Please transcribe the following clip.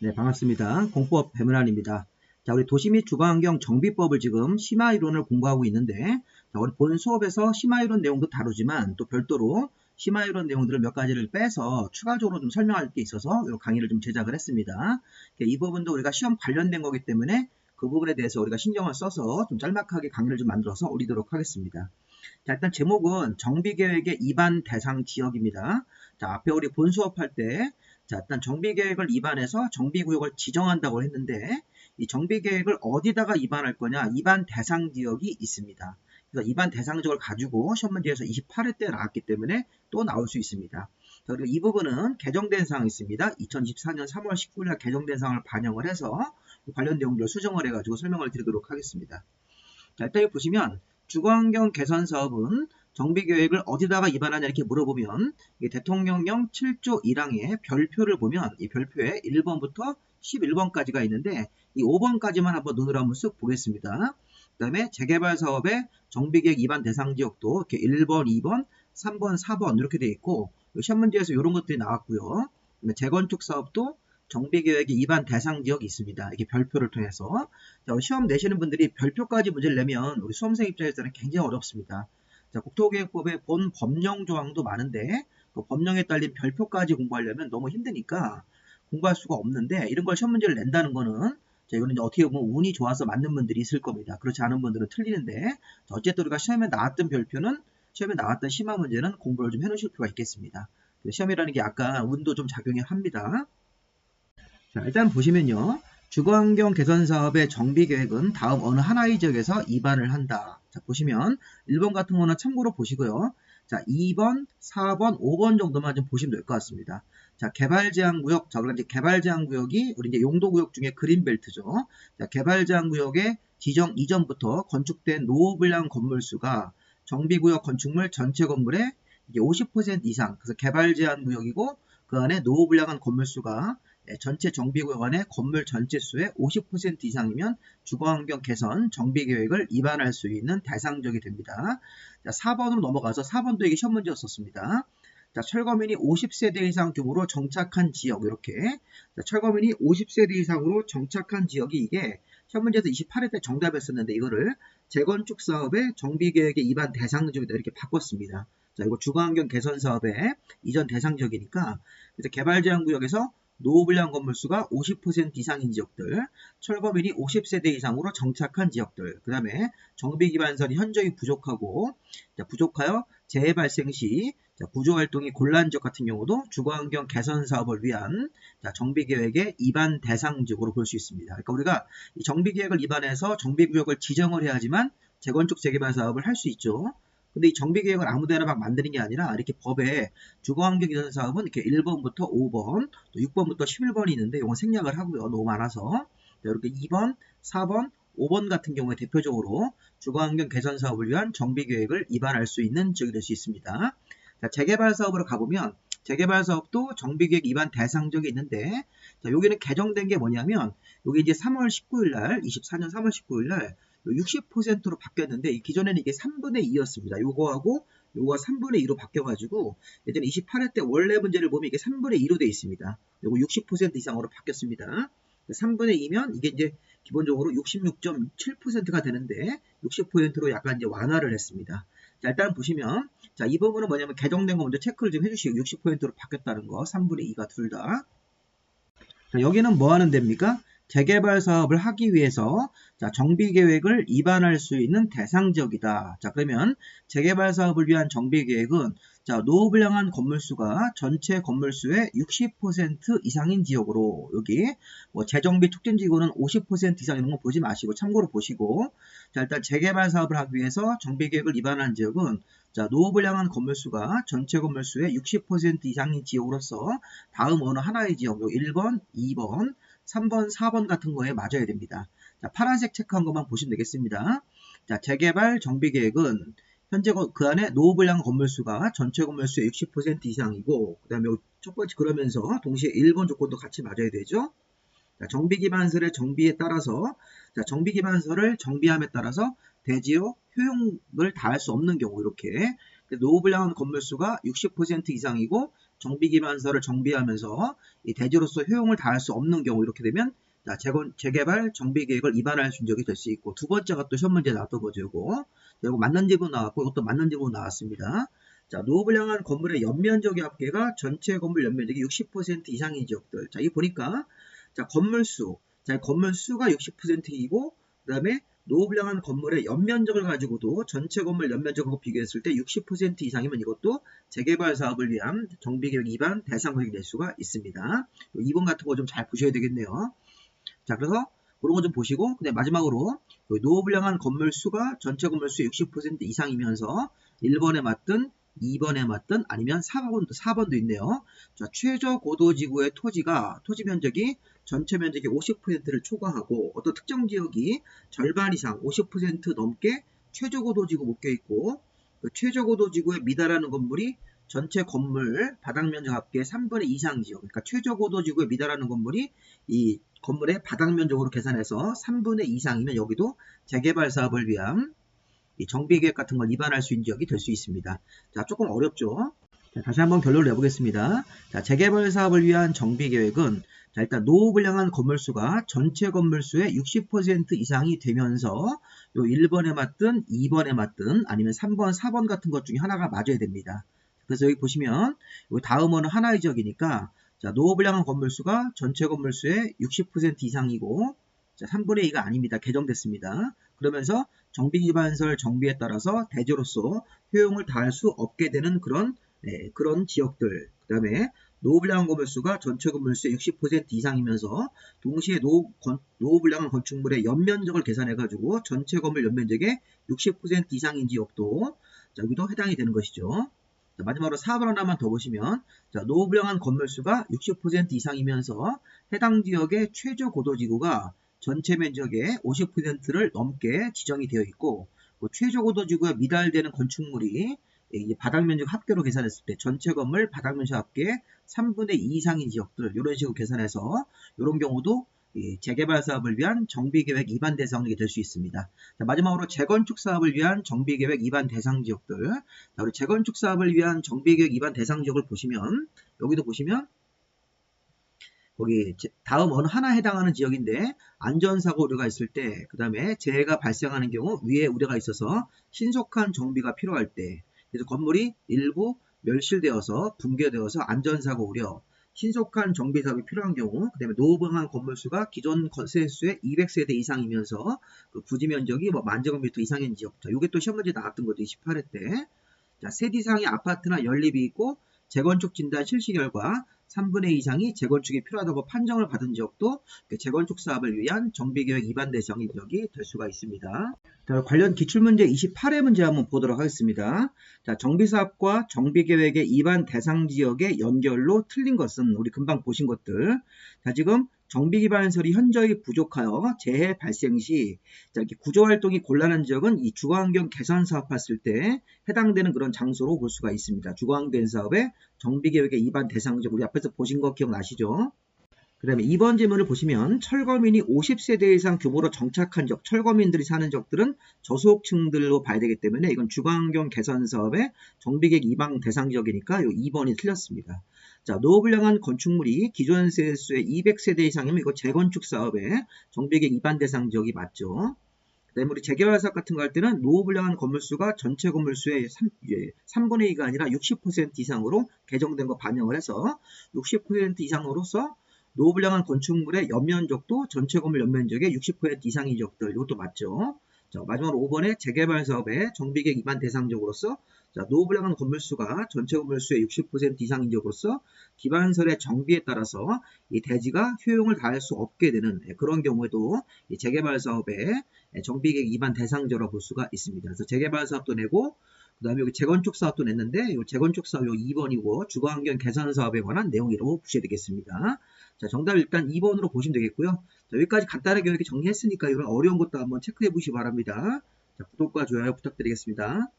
네, 반갑습니다. 공법 배문환입니다. 자, 우리 도시 및 주거환경 정비법을 지금 심화 이론을 공부하고 있는데, 자, 우리 본 수업에서 심화 이론 내용도 다루지만 또 별도로 심화 이론 내용들을 몇 가지를 빼서 추가적으로 좀 설명할 게 있어서 이 강의를 좀 제작을 했습니다. 이 부분도 우리가 시험 관련된 거기 때문에 그 부분에 대해서 우리가 신경을 써서 좀 짤막하게 강의를 좀 만들어서 올리도록 하겠습니다. 자, 일단 제목은 정비계획의 입안 대상 지역입니다. 자, 앞에 우리 본 수업할 때 자, 일단 정비계획을 입안해서 정비구역을 지정한다고 했는데 이 정비계획을 어디다가 입안할 거냐? 입안 대상 지역이 있습니다. 그래서 입안 대상 지역을 가지고 시험 문제에서 28회 때 나왔기 때문에 또 나올 수 있습니다. 자, 그리고 이 부분은 개정된 사항이 있습니다. 2024년 3월 19일 날 개정된 사항을 반영을 해서 관련 내용들을 수정을 해가지고 설명을 드리도록 하겠습니다. 자, 일단 보시면 주거환경 개선 사업은 정비 계획을 어디다가 입안하냐 이렇게 물어보면 대통령령 7조 1항의 별표를 보면 이 별표에 1번부터 11번까지가 있는데 이 5번까지만 한번 눈으로 한번 쓱 보겠습니다. 그 다음에 재개발 사업의 정비계획 입안 대상 지역도 이렇게 1번, 2번, 3번, 4번 이렇게 되어 있고 시험 문제에서 이런 것들이 나왔고요. 재건축 사업도 정비계획의 입안 대상 지역이 있습니다. 이게 별표를 통해서 시험 내시는 분들이 별표까지 문제를 내면 우리 수험생 입장에서는 굉장히 어렵습니다. 자, 국토계획법의 본 법령 조항도 많은데 그 법령에 딸린 별표까지 공부하려면 너무 힘드니까 공부할 수가 없는데 이런 걸 시험 문제를 낸다는 거는 자, 이거는 어떻게 보면 운이 좋아서 맞는 분들이 있을 겁니다. 그렇지 않은 분들은 틀리는데 어쨌든 우리가 시험에 나왔던 별표는 시험에 나왔던 심화 문제는 공부를 좀 해놓으실 필요가 있겠습니다. 시험이라는 게 약간 운도 좀 작용이 합니다. 자, 일단 보시면요. 주거환경 개선 사업의 정비 계획은 다음 어느 하나의 지역에서 입안을 한다. 자, 보시면 1번 같은 거는 참고로 보시고요. 자, 2번, 4번, 5번 정도만 좀 보시면 될 것 같습니다. 자, 개발 제한 구역, 자, 그럼 이제 개발 제한 구역이 우리 이제 용도 구역 중에 그린벨트죠. 자, 개발 제한 구역의 지정 이전부터 건축된 노후 불량 건물 수가 정비 구역 건축물 전체 건물의 이게 50% 이상, 그래서 개발 제한 구역이고 그 안에 노후 불량한 건물 수가 예, 전체 정비구역 안에 건물 전체 수의 50% 이상이면 주거환경 개선 정비계획을 입안할 수 있는 대상적이 됩니다. 자, 4번으로 넘어가서 4번도 이게 시험 문제였었습니다. 자, 철거민이 50세대 이상 규모로 정착한 지역 이렇게 자, 철거민이 50세대 이상으로 정착한 지역이 이게 시험 문제에서 28회 때 정답했었는데 이거를 재건축 사업의 정비계획의 입안 대상적이다 이렇게 바꿨습니다. 자, 이거 주거환경 개선 사업의 이전 대상적이니까 그래서 개발 제한 구역에서 노후불량 건물 수가 50% 이상인 지역들, 철거민이 50세대 이상으로 정착한 지역들, 그 다음에 정비 기반설이 현저히 부족하고 자, 부족하여 재해 발생 시 자, 구조 활동이 곤란 지역 같은 경우도 주거 환경 개선 사업을 위한 자, 정비 계획의 입안 대상지역으로 볼 수 있습니다. 그러니까 우리가 이 정비 계획을 입안해서 정비 구역을 지정을 해야지만 재건축 재개발 사업을 할 수 있죠. 근데 이 정비 계획을 아무데나 막 만드는 게 아니라 이렇게 법에 주거환경 개선 사업은 이렇게 1번부터 5번, 또 6번부터 11번이 있는데 이건 생략을 하고요. 너무 많아서 이렇게 2번, 4번, 5번 같은 경우에 대표적으로 주거환경 개선 사업을 위한 정비 계획을 입안할 수 있는 지역이 될 수 있습니다. 자, 재개발 사업으로 가보면 재개발 사업도 정비계획 입안 대상적이 있는데 자, 여기는 개정된 게 뭐냐면 여기 이제 3월 19일 날 24년 3월 19일 날 60%로 바뀌었는데 기존에는 이게 3분의 2였습니다. 요거하고 요거 3분의 2로 바뀌어가지고 예전에 28회 때 원래 문제를 보면 이게 3분의 2로 되어 있습니다. 요거 60% 이상으로 바뀌었습니다. 3분의 2면 이게 이제 기본적으로 66.7%가 되는데 60%로 약간 이제 완화를 했습니다. 자, 일단 보시면 자, 이 부분은 뭐냐면 개정된 거 먼저 체크를 좀 해주시고 60%로 바뀌었다는 거 3분의 2가 둘 다. 자, 여기는 뭐 하는 데입니까? 재개발 사업을 하기 위해서 자, 정비 계획을 입안할 수 있는 대상 지역이다. 자, 그러면 재개발 사업을 위한 정비 계획은 자, 노후불량한 건물 수가 전체 건물 수의 60% 이상인 지역으로 여기 뭐 재정비 촉진 지구는 50% 이상 이런 거 보지 마시고 참고로 보시고 자, 일단 재개발 사업을 하기 위해서 정비 계획을 입안한 지역은 자, 노후불량한 건물 수가 전체 건물 수의 60% 이상인 지역으로서 다음 어느 하나의 지역, 1번, 2번, 3번, 4번 같은 거에 맞아야 됩니다. 자, 파란색 체크한 것만 보시면 되겠습니다. 자, 재개발 정비 계획은 현재 그 안에 노후불량 건물 수가 전체 건물 수의 60% 이상이고 그 다음에 첫 번째 그러면서 동시에 1번 조건도 같이 맞아야 되죠. 자, 정비 기반설의 정비에 따라서 자, 정비 기반설을 정비함에 따라서 대지역 효용을 다할 수 없는 경우 이렇게 노후불량한 건물 수가 60% 이상이고 정비 기반서를 정비하면서 이 대지로서 효용을 다할 수 없는 경우 이렇게 되면 자, 재개발 정비 계획을 위반할 수 있는 적이 될 수 있고 두 번째가 또 시험 문제 나왔던 거죠. 이거. 이거 맞는 지분 나왔고 이것도 맞는 지분 나왔습니다. 자, 노후를 향한 건물의 연면적의 합계가 전체 건물 연면적이 60% 이상인 지역들. 자, 이 보니까 자, 건물 수. 자, 건물 수가 60%이고 그다음에 노후를 향한 건물의 연면적을 가지고도 전체 건물 연면적하고 비교했을 때 60% 이상이면 이것도 재개발 사업을 위한 정비계획 위반 대상이 될 수가 있습니다. 2번 같은 거 좀 잘 보셔야 되겠네요. 자, 그래서 그런 거 좀 보시고, 근데 마지막으로 노후를 향한 건물 수가 전체 건물 수의 60% 이상이면서 1번에 맞든 2번에 맞든 아니면 4번도, 4번도 있네요. 자, 최저 고도 지구의 토지가 토지 면적이 전체 면적의 50%를 초과하고 어떤 특정 지역이 절반 이상 50% 넘게 최저 고도 지구 묶여 있고 그 최저 고도 지구에 미달하는 건물이 전체 건물 바닥 면적 합계 3분의 2 이상 지역, 그러니까 최저 고도 지구에 미달하는 건물이 이 건물의 바닥 면적으로 계산해서 3분의 2 이상이면 여기도 재개발 사업을 위한 이 정비 계획 같은 걸 위반할 수 있는 지역이 될 수 있습니다. 자, 조금 어렵죠? 자, 다시 한번 결론을 내보겠습니다. 자, 재개발 사업을 위한 정비 계획은 자, 일단 노후를 향한 건물 수가 전체 건물 수의 60% 이상이 되면서 요 1번에 맞든 2번에 맞든 아니면 3번, 4번 같은 것 중에 하나가 맞아야 됩니다. 그래서 여기 보시면 다음어는 하나의 지역이니까 자, 노후를 향한 건물 수가 전체 건물 수의 60% 이상이고 자, 3분의 2가 아닙니다. 개정됐습니다. 그러면서 정비 기반설 정비에 따라서 대지로서 효용을 다할 수 없게 되는 그런 네, 그런 지역들. 그 다음에 노후불량한 건물수가 전체 건물수의 60% 이상이면서 동시에 노후, 노후불량한 건축물의 연면적을 계산해 가지고 전체 건물 연면적의 60% 이상인 지역도 자, 여기도 해당이 되는 것이죠. 자, 마지막으로 4번 하나만 더 보시면 자, 노후불량한 건물수가 60% 이상이면서 해당 지역의 최저 고도지구가 전체 면적의 50%를 넘게 지정이 되어 있고 그 최저 고도지구에 미달되는 건축물이 바닥 면적 합계로 계산했을 때 전체 건물 바닥 면적 합계 3분의 2 이상인 지역들 이런 식으로 계산해서 이런 경우도 재개발 사업을 위한 정비계획 위반 대상이 될 수 있습니다. 자, 마지막으로 재건축 사업을 위한 정비계획 위반 대상 지역들. 자, 우리 재건축 사업을 위한 정비계획 위반 대상 지역을 보시면 여기도 보시면 거기 다음 어느 하나 해당하는 지역인데 안전사고 우려가 있을 때, 그 다음에 재해가 발생하는 경우 위에 우려가 있어서 신속한 정비가 필요할 때, 그래서 건물이 일부 멸실되어서 붕괴되어서 안전사고 우려, 신속한 정비 사업이 필요한 경우, 그 다음에 노후방한 건물 수가 기존 세수의 200세대 이상이면서 그 부지 면적이 뭐 만제곱미터 이상인 지역. 자, 이게 또 시험 문제 나왔던 거죠. 28회 때. 자, 세대 이상의 아파트나 연립이 있고 재건축 진단 실시 결과 3분의 2 이상이 재건축이 필요하다고 판정을 받은 지역도 그 재건축 사업을 위한 정비계획 위반 대상인 지역이 될 수가 있습니다. 자, 관련 기출문제 28회 문제 한번 보도록 하겠습니다. 자, 정비사업과 정비계획의 위반 대상 지역의 연결로 틀린 것은 우리 금방 보신 것들. 자, 지금 정비기반설이 현저히 부족하여 재해 발생 시 구조활동이 곤란한 지역은 이 주거환경 개선 사업했을 때 해당되는 그런 장소로 볼 수가 있습니다. 주거환경 사업의 정비계획의 위반 대상 지역 우리 앞에서 보신 거 기억나시죠? 그 다음에 2번 질문을 보시면 철거민이 50세대 이상 규모로 정착한 지역, 철거민들이 사는 지역들은 저소득층들로 봐야 되기 때문에 이건 주거환경 개선 사업의 정비계획 위반 대상 지역이니까 이 2번이 틀렸습니다. 자, 노후불량한 건축물이 기존 세수의 200세대 이상이면 이거 재건축 사업의 정비계획 위반 대상 지역이 맞죠. 그다음에 우리 재개발 사업 같은 거 할 때는 노후불량한 건물수가 전체 건물수의 3, 3분의 예, 2가 아니라 60% 이상으로 개정된 거 반영을 해서 60% 이상으로서 노후불량한 건축물의 연면적도 전체 건물 연면적의 60% 이상인 지역들 이것도 맞죠. 자, 마지막으로 5번에 재개발 사업의 정비계획 위반 대상적으로서 자, 노후불량한 건물수가 전체 건물수의 60% 이상인 지역으로서 기반설의 정비에 따라서 이 대지가 효용을 다할 수 없게 되는 예, 그런 경우에도 이 재개발 사업의 정비계획 위반 대상자로 볼 수가 있습니다. 그래서 재개발 사업도 내고 그 다음에 여기 재건축 사업도 냈는데 이 재건축 사업 요 2번이고 주거환경 개선 사업에 관한 내용이라고 보셔야 되겠습니다. 자, 정답 일단 2번으로 보시면 되겠고요. 자, 여기까지 간단하게 이렇게 정리했으니까 이런 어려운 것도 한번 체크해 보시기 바랍니다. 자, 구독과 좋아요 부탁드리겠습니다.